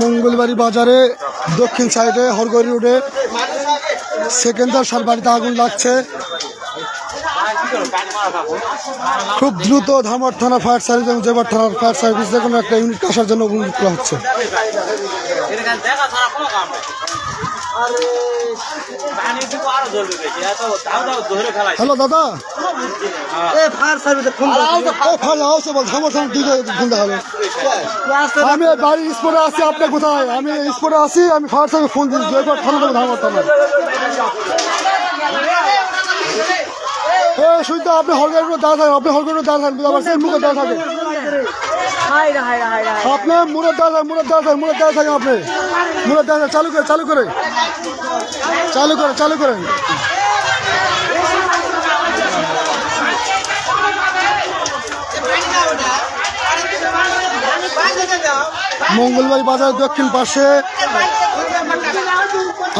মঙ্গলবাড়ি বাজারে দক্ষিণ সাইডে হরগড়ি রোডে সেকেন্দার সার বাড়িতে আগুন লাগছে। খুব দ্রুত ধামার থানা ফায়ার সার্ভিস এবং জেবার থানার ফায়ার সার্ভিস যে কোনো একটা ইউনিট আসার জন্য অনুরোধ হচ্ছে। হ্যালো দাদা। দেখাবে আমি বাড়ির স্পটে আছি আপনি কোথায়? আমি স্পটে আছি আমি ফায়ার সার্ভিস ফোন দিচ্ছি থানা দেবো ধামর থানা এ শুনতে আপনি হরগড়ি রোড দাঁড়া থাকেন আপনি হরগড়ি রোড দাঁড়া থাকেন মুখে দাঁড়া থাকেন হাই রে হাই রে হাই রে আপনি মুড়ে দাঁড়া থাকেন মুড়ে দাঁড়া থাকেন মুড়ে দাঁড়া থাকেন আপনি মুড়ে দাঁড়া চালু করে চালু করে চালু করে চালু করেন মঙ্গলবাড়ি বাজার দক্ষিণ পাশে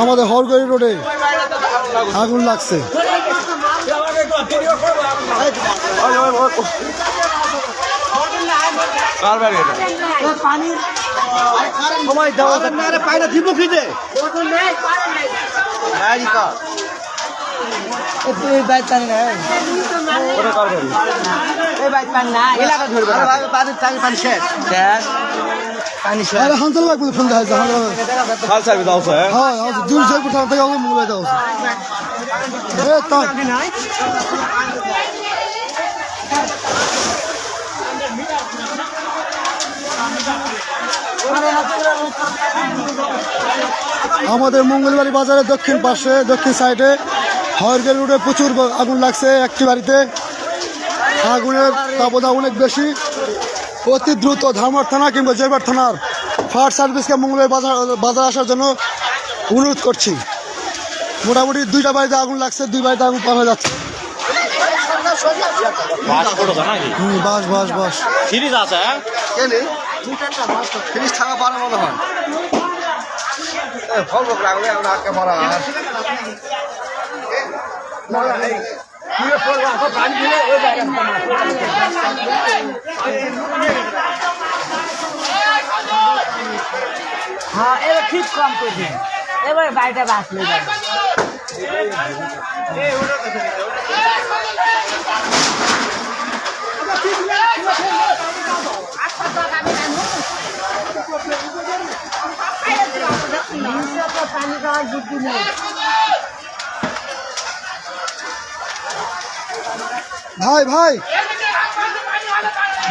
আমাদের হরগড়ি রোডে আগুন লাগছে সময় দেওয়া যাবে না আরে পায়না দিব কি দে গাড়ি কা এই বাইক টানি না এই। বাইক পানি না এলাকা ধরবে না। পানি টানি পানি শেষ। শেষ। পানি শেষ। আরে হান্তল ফোন দেখা যাচ্ছে হান্তল ভাই। দাও স্যার হ্যাঁ? হ্যাঁ দূর জয়পুর থানা থেকে মোবাইল এ তা আমাদের মঙ্গলবাড়ি বাজারের দক্ষিণ পাশে দক্ষিণ সাইডে হরগের রোডে প্রচুর আগুন লাগছে একটি বাড়িতে। আগুনের তাপদা অনেক বেশি। অতি দ্রুত ধামর থানা কিংবা জয়বার থানার ফায়ার সার্ভিসকে মঙ্গলবার বাজার বাজার আসার জন্য অনুরোধ করছি। মোটামুটি দুইটা বাড়িতে আগুন লাগছে দুই বাড়িতে আগুন পাওয়া যাচ্ছে। বাস বাস বাস। সিরিজ আছে হ্যাঁ? কেনে? তিরিশ টাকা বারো মনে হয়। ফল রাখলে আমরা আটকে মারা হ্যাঁ এবার ঠিক কম করছে এবার বাড়িটা বাঁচলে যাবে। পানি খাওয়ার বুদ্ধি নেই ভাই ভাই।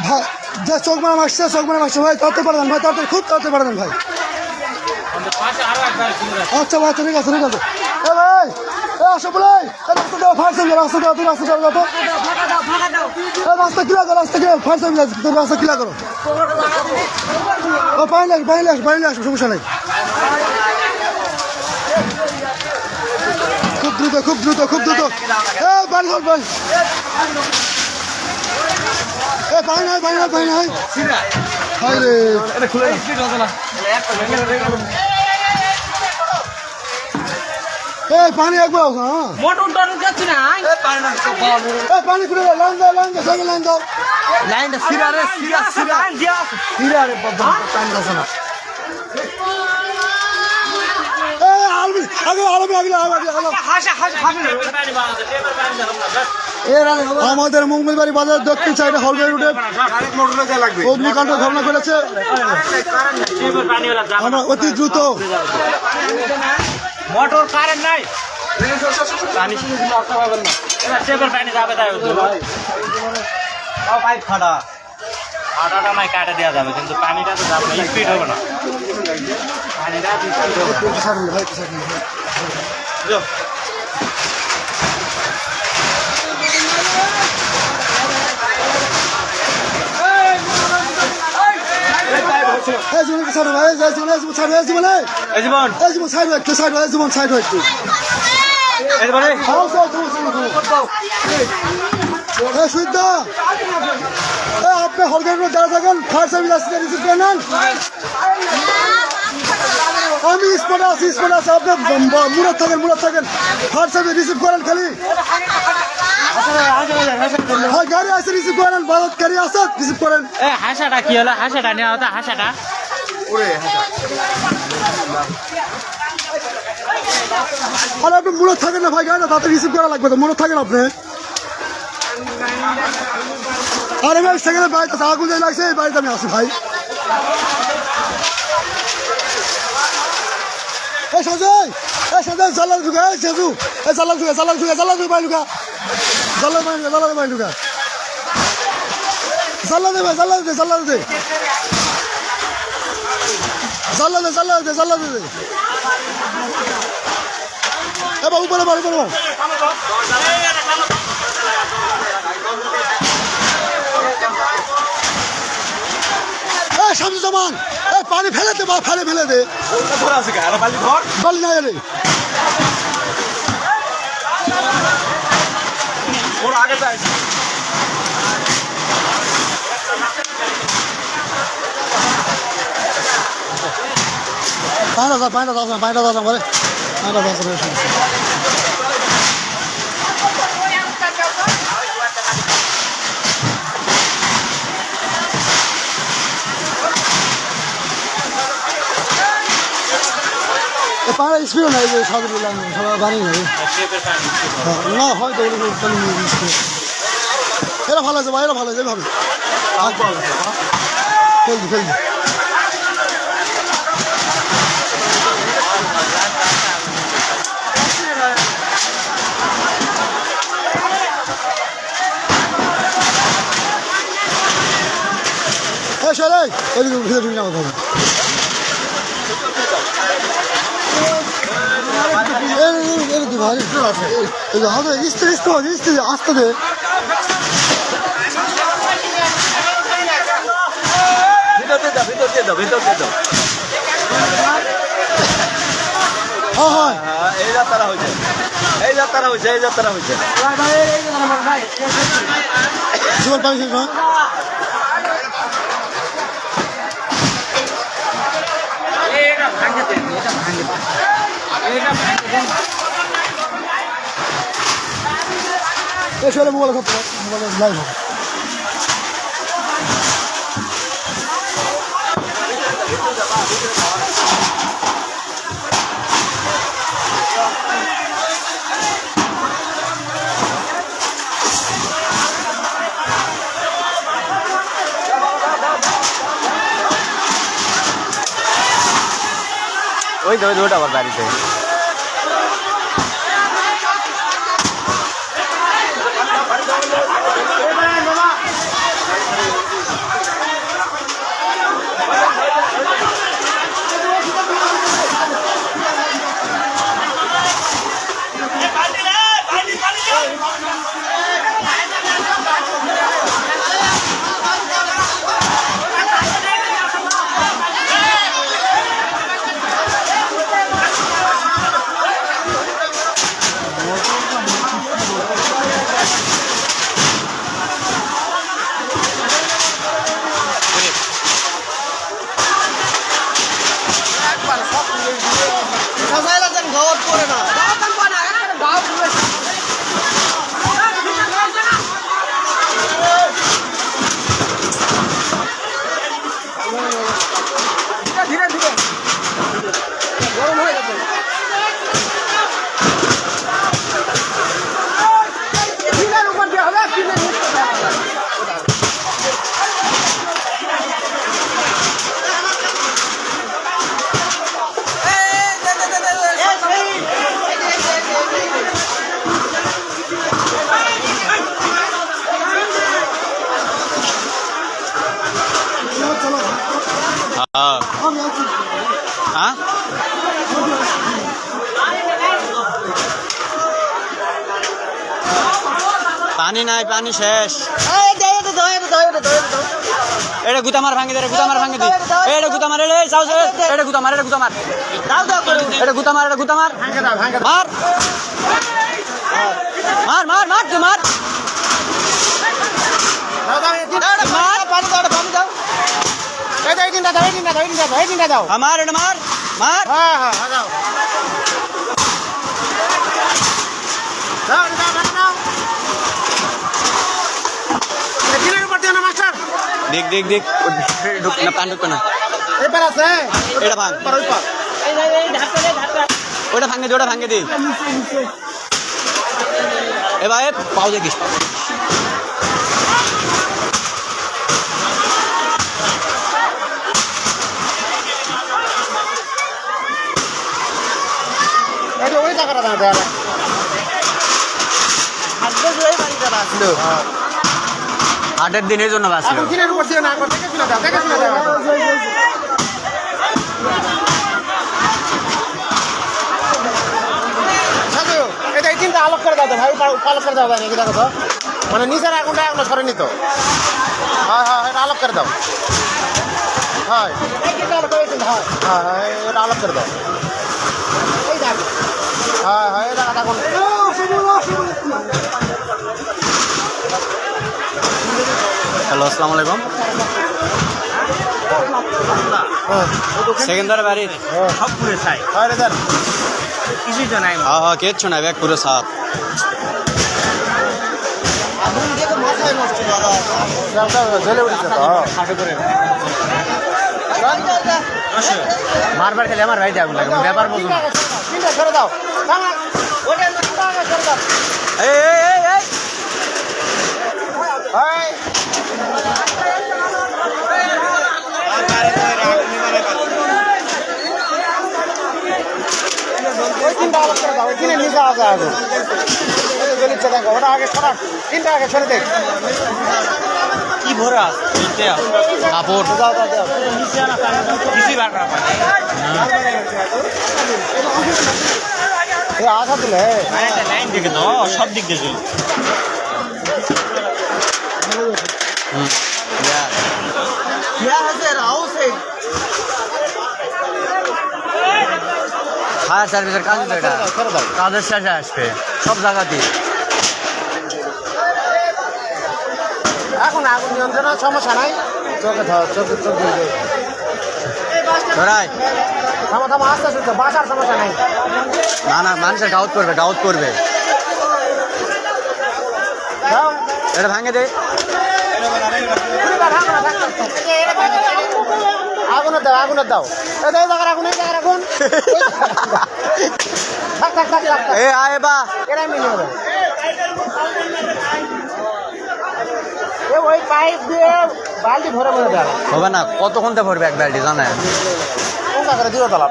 ভাই যা চোখ মারা মারছে চোখ মারা মারছে। ভাই তাড়াতাড়ি পাঠান ভাই তাড়াতাড়ি খুব তাড়াতাড়ি পাঠান ভাই। আচ্ছা ভাই ঠিক আছে ঠিক আছে। এ ভাই। আসো বলে। এ রাস্তা দাও ফায়ার সার্ভিস রাস্তা দাও তুমি রাস্তা দাও তো রাস্তা ক্লিয়ার করো, রাস্তা ক্লিয়ার ফায়ার সার্ভিস তুমি রাস্তা ক্লিয়ার করো। ও পানি লাগ পানি লাগ পানি লাগ সমস্যা নেই। খুব দ্রুত খুব দ্রুত খুব দ্রুত। এ বাড়ি ধর ভাই রে। এ পানি একবার হ্যাঁ। মোটর টটর যাচ্ছে না এই পানি করে লাইন দাও লাইন দাও সঙ্গে লাইন দাও। লাইনটা সিরা রে সিরা সিরা। সিরা রে বাবা টাইম দাও না। এ আলবি আগে আলবি আগে আগে আগে হাসা হাসা হাসা। আমাদের মঙ্গলবাড়ি বাজার দক্ষিণ সাইডে যা লাগবে অগ্নিকাণ্ড ঘটনা ঘটেছে। আমরা অতি দ্রুত মোটর কারেন্ট নাই। পানি যাবে তাই পাইপ ফাটা। আটাটা নাই কাটে দেওয়া যাবে কিন্তু পানিটা তো যাবে না স্পিড হবে না। পানিটা স্পিড হবে না। এই সাইড ভাই এই জীবন এই জীবন সাইড এই জীবন। এই জীবন। এই জীবন সাইড একটু সাইড এই জীবন সাইড একটু। এই জীবন। এই। হাও সাইড তুমি সাইড এ সুদ্ধ আপনি হলগাই রোড দাঁড়া থাকেন ফায়ার সার্ভিস আসছে রিসিভ করে নেন। আমি স্পটে আছি স্পটে আছি। আপনি মুরাদ থাকেন মুরাদ থাকেন। ফায়ার সার্ভিস রিসিভ করেন খালি। হ্যাঁ গাড়ি আছে রিসিভ করেন। বাজার গাড়ি আছে রিসিভ করেন। এ হাসাটা কি হলো? হাসাটা নেওয়া হতো হাসাটা। আপনি মূলত থাকেন না ভাই না, তাতে রিসিভ করা লাগবে তো মূলত থাকেন আপনি। আরে ভাই, সেখানে বাড়িতে আগুন যে লাগছে, এই বাড়িতে আমি আসি ভাই। এই সঞ্জয় এই সঞ্জয় জালাল ঢুকা, এই সেজু, এই জালাল ঢুকা জালাল ঢুকা জালাল ঢুকা ঢুকা। জালাল বাই ঢুকা জালাল বাই ঢুকা। জাল্লা দে ভাই দে দে জাল্লা দে জাল্লা দে জাল্লা দে। এ বাবু, উপরে বাড়ি উপরে বাড়ি। এ শামসু জামান এ পানি ফেলে দে বা ফেলে ফেলে দে। বালি না এলে পাঁচটা দাও পাঁচটা দাও পাঁচটা দাও বলে পাঁচটা দাও পাড়া স্পিড নাই যে সাধু বললাম সবাই শেপের পানি না হয়তো ওরকম এরা ভালো আছে ভাই এরা ভালো আছে এভাবে ফেলছি ফেলছি এ এদিকে ভিতরে ঢুকে যাব তবে এদিকে ভাই এই যে হাতে ইস্ত্রি ইস্ত্রি আছে ইস্ত্রি আস্তে দে। হ্যাঁ এই যাত্রা হয়েছে। এই যাত্রা হয়েছে এই যাত্রা হয়েছে। এটা ভাঙে দেন এ সরে মোবাইল মোবাইল লাইভ হবে ওই ওই দুটো আবার বাড়িতে। পানি নাই পানি শেষ। এটা গুতামার ভাঙি দে গুতামার ভাঙি দি। এটা গুতামার এড়ে যাও এটা গুতামার এটা গুতামার এটা গুতামার এটা গুতামার মার। মার। মার মার তুই মার। আমার এটা মার মার। দেখ দেখ দেখ। ঢুক না পান ঢুকতো না। এবার আছে। এটা ভাঙ। ওটা ভাঙে দে ওটা ভাঙে দে। এবার পাও দেখিস এটা ওই জায়গাটা দাঁড়া দেওয়া হাটের দিনের জন্য বাঁচলো আলোক করে দাও তো ভাই আলোক করে দাও ভাই নাকি দেখো তো। মানে নিচের আগুনটা এখনও সরে নিত হ্যাঁ হ্যাঁ এটা আলোক করে দাও। হ্যাঁ। হ্যাঁ হ্যাঁ এটা আলোক করে দাও। হ্যাঁ হ্যাঁ এটা আগুন। হ্যালো আসসালামু আলাইকুম। সেকেন্দার বাড়ির সব পুরে চাই। কিছুই তো নাই। হ্যাঁ হ্যাঁ কিচ্ছু না ব্যাগ পুরো জ্বলে উঠেছে খেলে আমার বাড়িতে আগুন লাগে ব্যাপার ছেড়ে দাও। এই এই এই এই এই ওই তিনটা আলাদা করে দাও ওই নিচে আছে জ্বলিচ্ছে দেখো ওটা আগে সরা তিনটা আগে ছেড়ে দেখ। কি ভরা? কাপড়। আশা দিলে লাইন দেখে তো সব দিক দিয়ে চলি হুম। ফায়ার সার্ভিসের কাজ এটা। কাজের শেষে আসবে সব জায়গাতেই। এখন আগুন নিয়ন্ত্রণ সমস্যা নাই। চোখে ধর চোখে চোখ দিয়ে ধরাই। থামো থামো আস্তে আস্তে বাসার সমস্যা নাই। না না মানুষের ডাউট করবে ডাউট করবে। দাও এটা ভাঙে দে। আগুনের দাও আগুনের দাও। এই দাও জায়গার আগুন এই জায়গার আগুন। থাক থাক থাক থাক থাক। এ আয় বা। এরাই মিলিয়ে দেবে এ ওই পাইপ দিয়ে বালতি ভরে ভরে দেয় হবে না কতক্ষণ তে ভরবে এক বালতি জানেন? জায়গায় দিও তলা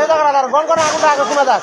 এই জায়গাটা গন করে আগুনটা আগে কমে যাক।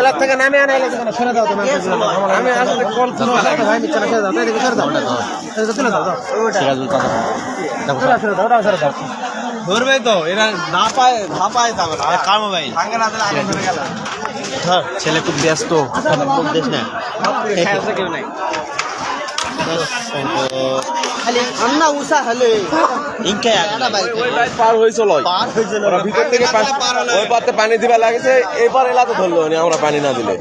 এলাক থেকে নামে আনা এলাকা কেন ছেড়ে দাও তুমি আমি আসলে কল খুলে ভাই নিচে ছেড়ে দাও এদিকে ছেড়ে দাও এদিকে তুলে দাও দাও সিরাজুল কাকা দেখো ছেড়ে ছেড়ে দাও ওটা ছেড়ে দাও। ধরবে তো এরা না পায় না পায় না। ভাঙে না আগে ধরে গেল। ছেলে খুব ব্যস্ত। খুব দেশ না খেলছে কেউ নাই। ইনকে পার হয়েছিল ওরা ভিতর থেকে পানি- ওই পাতে পানি দিবা লাগেছে এবার এলা তো ধরলো নি আমরা পানি না দিলে।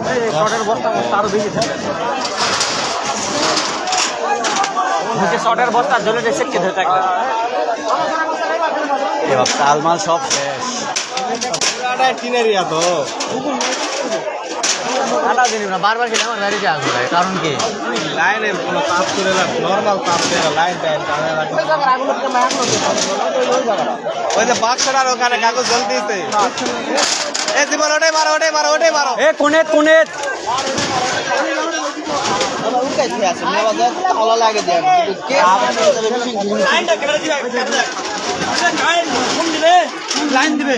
শর্টের বস্তা ধরে রেসে কে ধরে থাকবে। এবার তালমাল সব শেষ। টিনেরিয়া তো। ঠান্ডা দিন না বারবার খেলে আমার বাড়িতে আসবে ভাই। কারণ কি? লাইনের কোনো তাপ করে না নর্মাল তাপ দেয় লাইন টাইন ওই যে বাক্সটার ওখানে কাগজ জল দিয়েছে এ জীবন ওটাই মারো ওটাই মারো ওটাই মারো। এ কোনে কোনে লাইন দিবে।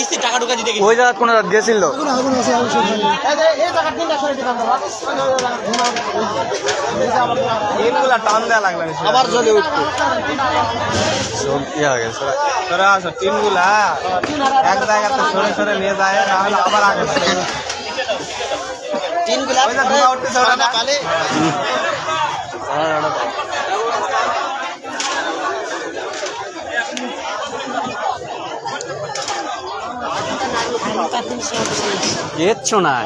কিস্তি টাকা ঢুকা দিতে ওই জায়গা কোনো রাত গেছিল। হয়নি। টিন দেওয়া লাগল আবার চলে উঠতো সব ইয়ে হয়ে গেছে। সরে আসো টিন এক জায়গাতে সরে সরে নিয়ে যায় আবার আগে টিনগুলা ওই যে ধোঁয়া উঠতেছে ওটা না কিচ্ছু নাই।